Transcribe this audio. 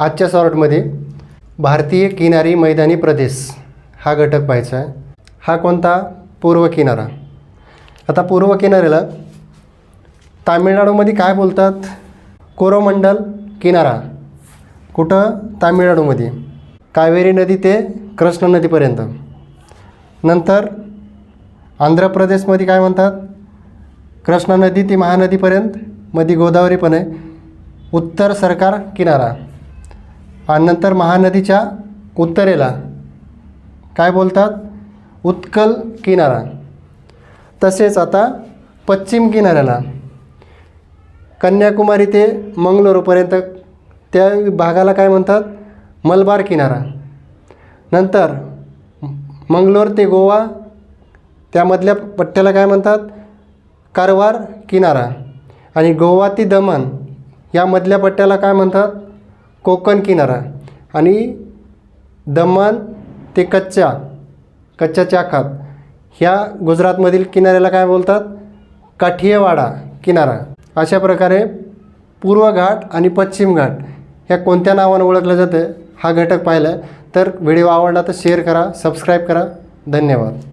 आजच्या सॉर्टमध्ये भारतीय किनारी मैदानी प्रदेश हा घटक पाहायचा आहे. हा कोणता? पूर्व किनारा. आता पूर्व किनाऱ्याला तामिळनाडूमध्ये काय बोलतात? कोरोमंडल किनारा. कुठं? तामिळनाडूमध्ये. कावेरी नदी ते कृष्णा नदीपर्यंत. नंतर आंध्र प्रदेशमध्ये काय म्हणतात? कृष्णा नदी ती महानदीपर्यंत. मध्ये गोदावरी पण आहे. उत्तर सरकार किनारा. आणि नंतर महानदीच्या उत्तरेला काय बोलतात? उत्कल किनारा. तसेच आता पश्चिम किनाऱ्याला. कन्याकुमारी ते मंगलोरपर्यंत त्या भागाला काय म्हणतात? मलबार किनारा. नंतर मंगलोर ते गोवा त्यामधल्या पट्ट्याला काय म्हणतात? कारवार किनारा. आणि गोवा ते दमण यामधल्या पट्ट्याला काय म्हणतात? कोकण किनारा आणि दमण ते कच्च्या कच्च्याच्या खात. ह्या गुजरातमधील किनाऱ्याला काय बोलतात? काठियवाडा किनारा. अशा प्रकारे पूर्व घाट आणि पश्चिम घाट ह्या कोणत्या नावानं ओळखलं जातं? हा घटक पाहिला तर व्हिडिओ आवडला तर शेअर करा सबस्क्राईब करा. धन्यवाद.